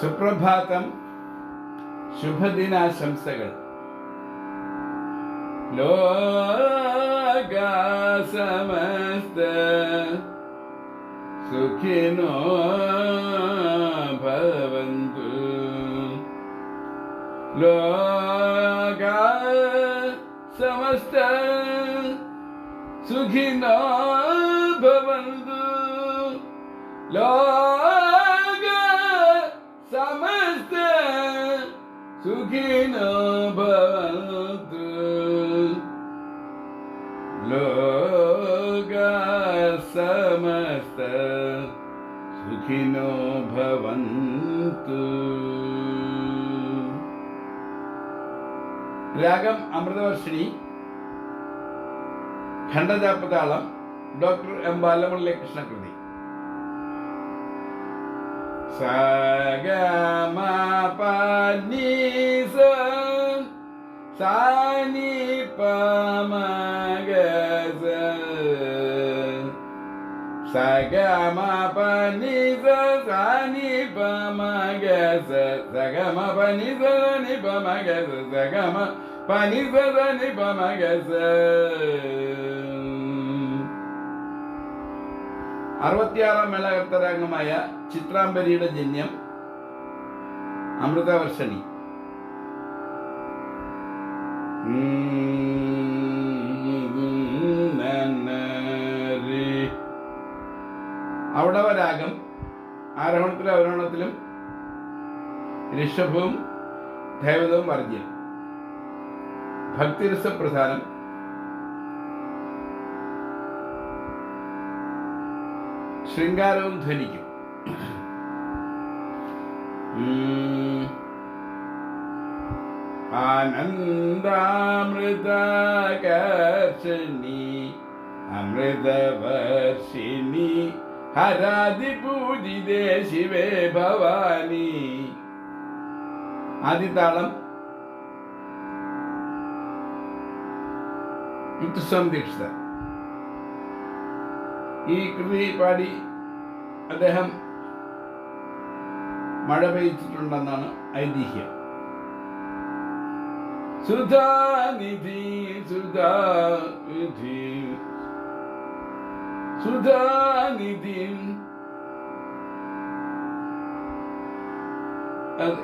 സുപ്രഭാതം ശുഭദിനാശംസകൾ. ലോകസമസ്ത സുഖിനോ ഭവന്തു. ലോക സമസ്ത സുഖിനോ ഭവന്തു. ലോക സുഖിനോ ഭവന്തു രാഗം അമൃതവർഷിണി ഖണ്ഡജാപതാളം ഡോക്ടർ എം ബാലമുരളി കൃഷ്ണകൃതി சகம பன்னிச சானி பமகச சகம பன்னிச சானி பமகச சகம பன்னிச சானி பமகச சகம பன்னிச சானி பமகச അറുപത്തിയാറാം മേളകർത്തരാംഗമായ ചിത്രാംബരിയുടെ ജന്യം അമൃതവർഷണി. ഔടവരാഗം ആരോഹണത്തിലും അവരോഹണത്തിലും ഋഷഭവും ധൈവതവും വർജ്യം ഭക്തിരസ ശൃംഗാരവും ധ്വനിക്കും ഉം. ആനന്ദാമൃതകർഷിണി അമൃതവർഷിണി ഹരാതി പൂജിതേ ശിവേ ഭവാനി ആദിതാളം മുത്തുസ്വാമി ദീക്ഷിത ഈ കൃതി പാടി അദ്ദേഹം മഴ പെയ്ച്ചിട്ടുണ്ടെന്നാണ് ഐതിഹ്യം. സുധാനിധി സുധാനിധി സുധാനിധി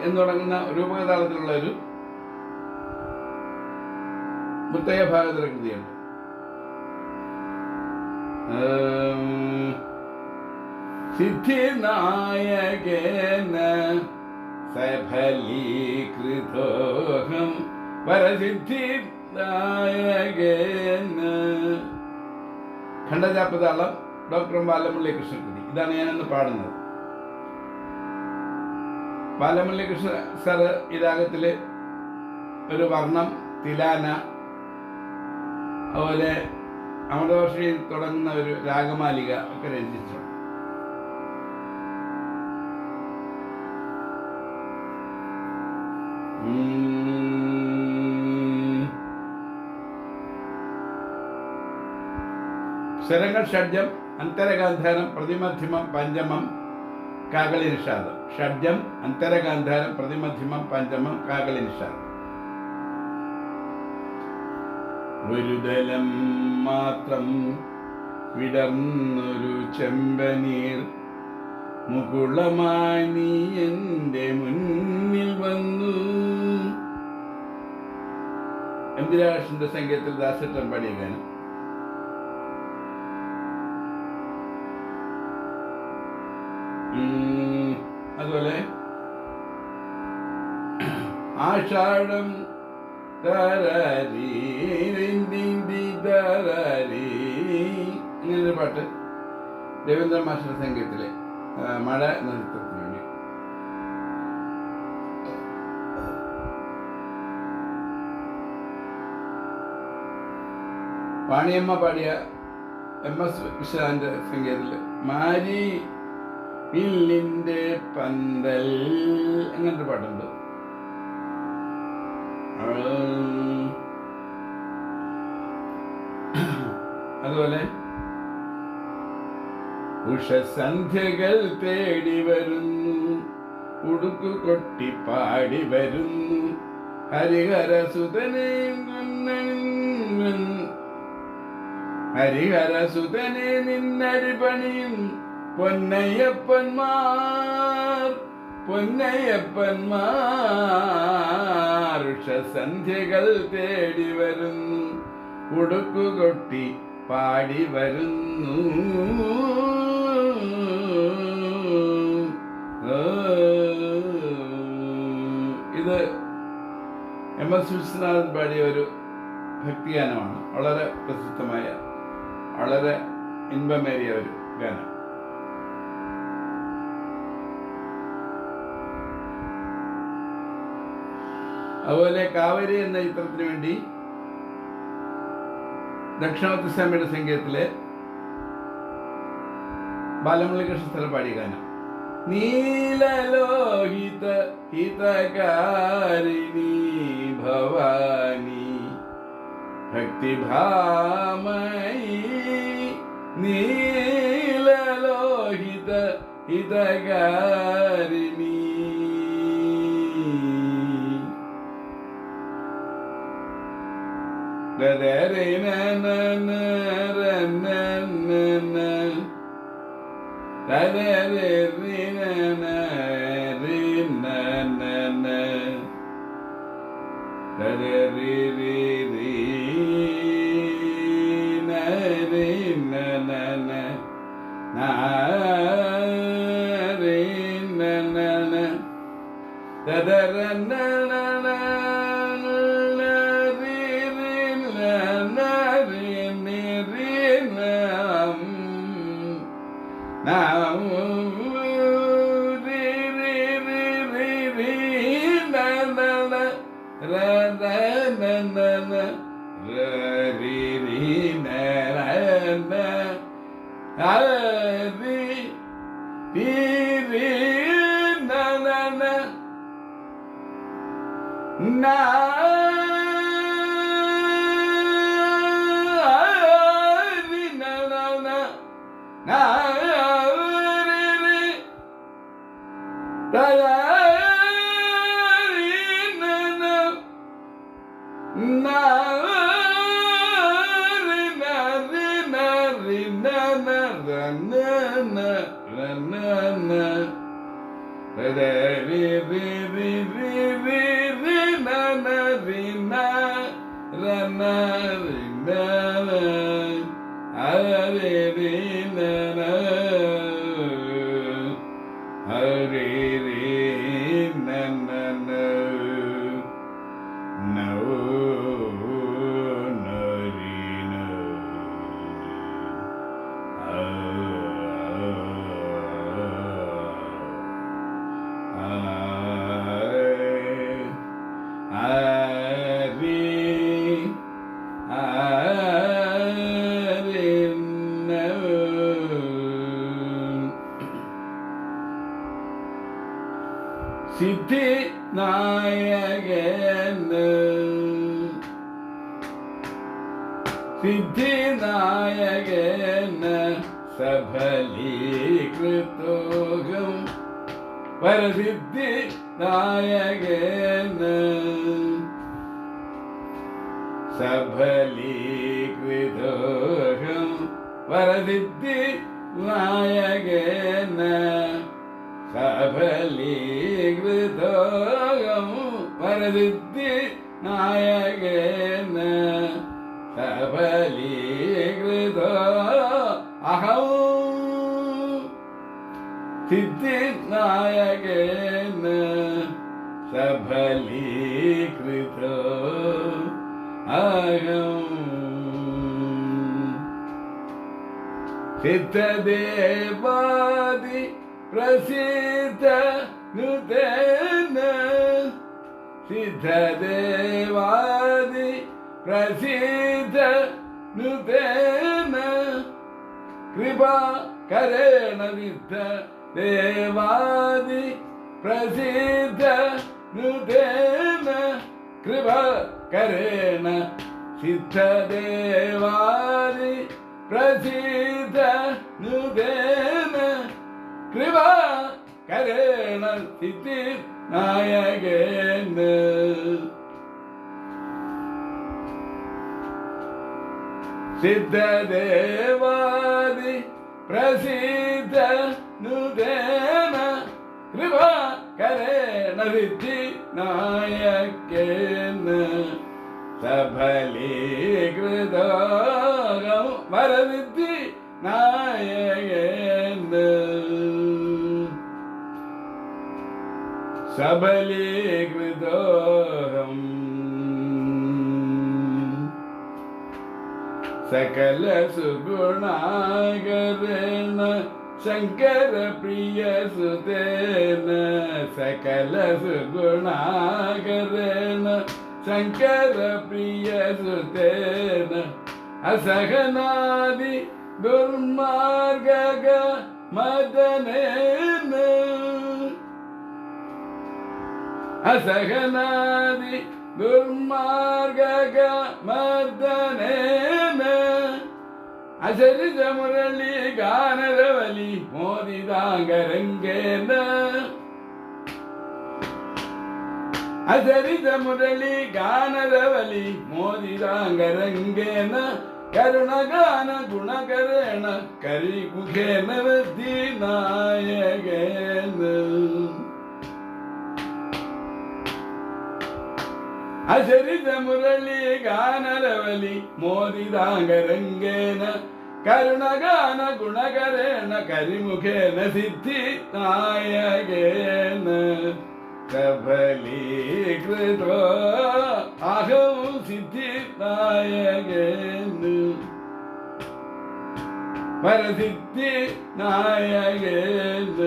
എന്ന് തുടങ്ങുന്ന രൂപകതാളത്തിലുള്ള ഒരു മുത്തയ്യ ഭാഗത്തിലെ കൃതിയുണ്ട്. സിദ്ധിനായകേന സഫലീകൃതോഹം. പരസിദ്ധിനായകേന ഖണ്ഡജാപ്പതാളം ഡോക്ടർ ബാലമുള്ളി കൃഷ്ണൻകുട്ടി ഇതാണ് ഞാനിന്ന് പാടുന്നത്. ബാലമുള്ളി കൃഷ്ണ സാറ് ഈ രാഗത്തിൽ ഒരു വർണം തിലാന അതുപോലെ അമൃതവർഷയിൽ തുടങ്ങുന്ന ഒരു രാഗമാലിക ഒക്കെ ഉം. സ്വരങ്ങൾ ഷഡ്ജം അന്തരഗാന്ധാരം പ്രതിമധ്യമം പഞ്ചമം കാകളി നിഷാദം ഷഡ്ജം അന്തരഗാന്ധാരം പ്രതിമധ്യമം പഞ്ചമം കാകളി നിഷാദം ഒരു ദലം മാത്രം വിടർന്നൊരു ചെമ്പനീർ. മുകുളമായി നീ എന്റെ മുന്നിൽ വന്നു. എന്തിരാഷിന്റെ സംഗീതത്തിൽ ദാസട്ടൻ പാടിയ ഗാനം? അതുപോലെ ആഷാഢം ഇങ്ങനൊരു പാട്ട്. രവീന്ദ്ര മാഷ്ട സംഗീതത്തിലെ മഴ നൃത്തത്തിന് വേണ്ടി. വാണിയമ്മ പാടിയ എം എസ് വിശ്വനാഥന്റെ സംഗീതത്തിൽ മാരി വില്ലിന്റെ പന്തൽ അങ്ങനത്തെ പാട്ടുണ്ട്. ഉഷസന്ധ്യകൾ തേടി വരുന്നു. ഉടുക്കു കൊട്ടി പാടി വരുന്നു. ഹരിഹരസുതനെ ഹരിഹരസുതനെ നിന്നടിപണിയും പൊന്നയ്യപ്പന്മാർ പൊന്നയ്യപ്പന്മാർ. സന്ധ്യകൾ തേടി വരുന്നു. ഉടുക്കുകൊട്ടി പാടി വരുന്നു. ഇത് എം എസ് വിശ്വനാഥൻ പാടിയ ഒരു ഭക്തിഗാനമാണ്. വളരെ പ്രസിദ്ധമായ വളരെ ഇൻപമേറിയ ഒരു ഗാനം. അതുപോലെ കാവേരി എന്ന ചിത്രത്തിന് വേണ്ടി ദക്ഷിണാവർത്തി സ്വാമിയുടെ സംഗീതത്തിലെ ബാലമുരളികൃഷ്ണ സ്ഥലം പാടിയ ഗാനം. നീലലോഹിത Hitakarini Bhavani. ഭക്തിഭാമയി നീലലോഹിത Hitakarini. Now um ano. Rima, Rama, Rima, Hare Rima, Hare വരസിദ്ധി നായകന് സഫലീകൃതോകം വരസിദ്ധി നായകന് സഫലീകൃതോകം വരസിദ്ധി നായകന സഫലീകൃതോ सिद्धिनायकेन नायकेन सफलीकृतो सिद्धदेवादि प्रसिद्ध नृतेन सिद्धदेवादि प्रसिद्ध नृतेन कृपा करेण विद्ध దేవాది ప్రసిద్ధ నృదేన కృప కరేణ సిద్ధ దేవాది ప్రసిద్ధ నృదేన కృప కరేణ సిద్ధి నాయకేన సిద్ధ దేవాది ప్రసిద్ధ കൃപ കരേണ സിദ്ധി നായകന് സഫലീകൃതം വരസിദ്ധി നായകന് സബലീകൃതോഹം സകല സുഗുണാകരണ ശങ്കര പ്രിയ സുതേന സകല സുഗുണാകരേണ ശങ്കര പ്രിയ സുതേന അസഹനാദി ദുർമാർഗ മദനേന അസഹനാദി ദുർമാർഗ മർദ്ദനേന അശരിത മുരളി ഗാനരവലി മോദിതാംഗരംഗേന അശരിത മുരളി ഗാനരവലി മോദിതാംഗരംഗേന കരുണഗാന ഗുണകരേണ കരിമുഖേന വൃദ്ധി നായകേന അശരിത മുരളി ഗാനരവലി മോദിതാംഗരംഗേന കരുണഗാന ഗുണകരേണ കരിമുഖേന സിദ്ധി നായകേന. സഫലീകൃതോ അഹം സിദ്ധി നായകേന. പരസിദ്ധി നായകേന.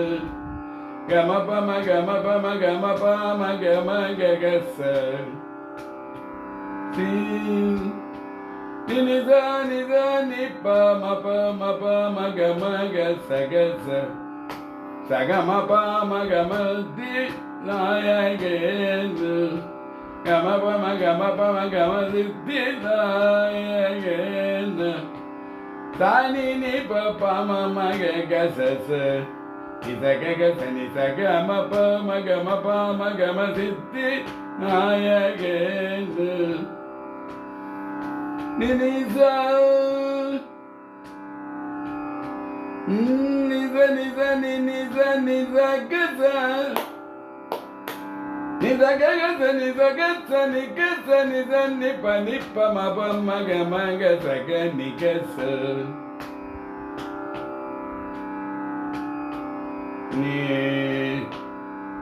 ഗമപമ ഗമപമ ഗമപമ ഗമ ഗഗസ സ ನಿಜ ನಿಜ ನಿಪ ಮಪ ಮಪ ಮಗ ಮಗ ಸಗ ಸಗ ಮಪ ಮಗ ಮದಿ ನಾಯಗೇನು ಗಮಪ ಮಗ ಮಪ ಮಗ ಮದಿ ನಾಯಗೇನು ತಾನಿ ನಿಪ ಪಮ ಮಗ ಗಸಸ ಇಸಗ ಗಸ ನಿಸಗ ಮಪ ಮಗ ಮಪ ಮಗ ಮಸಿದ್ದಿ ನಾಯಗೇನು niniza niza niza niniza nizagaza nizagagaza nizagasa nigasa niza nipa nipa mabamagamagasaka nigasa ni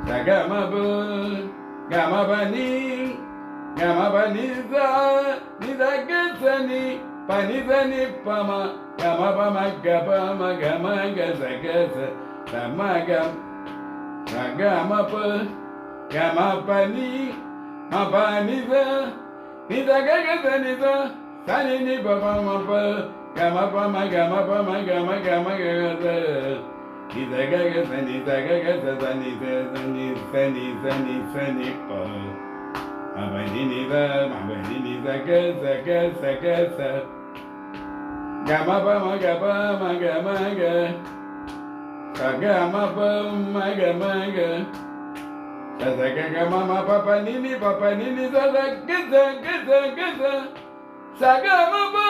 sagamaba gamabani గమ పని నిదగసని పని దని పమ గమ పమ గమ గమ గస గస సమ గమ గమ ప గమ పని మ పని నిదగస నిద సని ని పమ ప గమ పమ గమ పమ గమ గమ గస నిదగస నిదగస సని సని సని సని సని పమ Abadiniva, Abadiniva, Gaza, Gaza, Gaza. Gamapa, Magapa, Magamaga. Sagamapa, Magamaga. Sagamama, Papa Nini, Papa Nini, Zaza, Gaza, Gaza, Gaza. Sagamapa,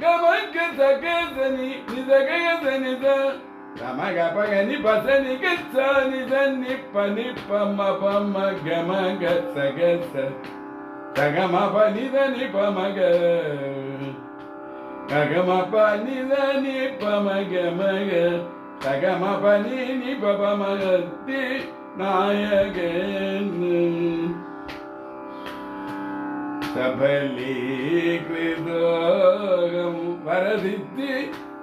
Gama, Gaza, Gaza, Niza, Gaza, Niza. Rama గపగని పసని గని దని పని పమ పమ గమ గస గస సగమ పని దని పమగ గగమ పని దని పమగ మగ సగమ పని ని పమగతి నాయగన్ సబలీ కృదోగం వరదిత్తి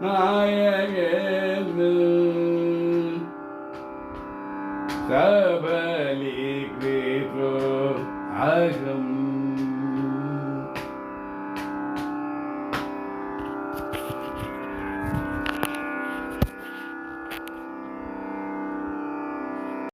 நாயகனு சபலி கிரோ அகம்